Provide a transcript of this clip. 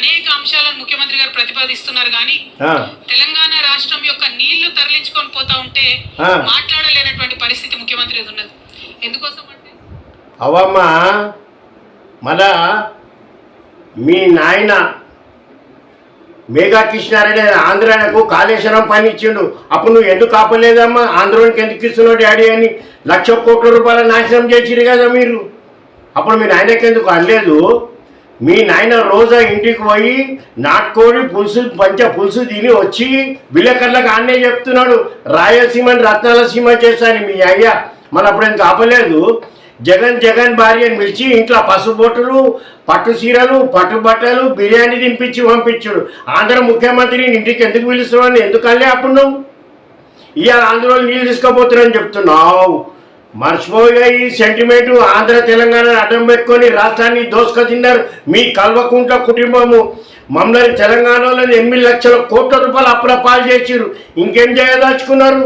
అనేక అంశాలను ముఖ్యమంత్రి గారు ప్రతిపాదిస్తున్నారు కానీ తెలంగాణ రాష్ట్రం యొక్క నీళ్ళు తరలించుకొని పోతా ఉంటే. మాట్లాడలేనటువంటి పరిస్థితి ముఖ్యమంత్రి ఉన్నది. ఎందుకోసం అంటే అవమ్మా మళ్ళా మీ నాయన మేఘా కృష్ణారెడ్డి ఆంధ్రాకు కాళేశ్వరం పని ఇచ్చిండు అప్పుడు నువ్వు ఎందుకు ఆపలేదమ్మా? ఆంధ్రానికి ఎందుకు ఇస్తున్నావు డాడీ అని లక్ష కోట్ల రూపాయల నాశనం చేసిరు కదా మీరు. అప్పుడు మీ నాయనకి ఎందుకు అనలేదు? మీ నాయన రోజా ఇంటికి పోయి నాటుకోడి పులుసు పంచ పులుసు తిని వచ్చి విలేకరులకు ఆన్నే చెప్తున్నాడు. రాయలసీమని రత్నాల సీమ చేశాను మీ అయ్య. మన అప్పుడేం కాపలేదు ఆపలేదు. జగన్ జగన్ భార్యను పిలిచి ఇంట్లో పసుపుబొట్టలు పట్టు చీరలు పట్టు బట్టలు బిర్యానీ తినిపించి పంపించాడు. ఆంధ్ర ముఖ్యమంత్రిని ఇంటికి ఎందుకు పిలుస్తున్నాను ఎందుకు అనలే అప్పుడు నువ్వు? ఇవాళ ఆంధ్రలో నీళ్ళు తీసుకోబోతున్నాను చెప్తున్నావు. మర్చిపోయా ఈ సెంటిమెంట్ ఆంధ్ర తెలంగాణ అడ్డం పెట్టుకొని రాష్ట్రాన్ని దోసుకొచ్చిన్నారు తిన్నారు మీ కల్వకుంట్ల కుటుంబము. మమ్మల్ని తెలంగాణలో ఎనిమిది లక్షల కోట్ల రూపాయలు అప్పుల పాలు చేసిరు ఇంకేం చేయదలుచుకున్నారు?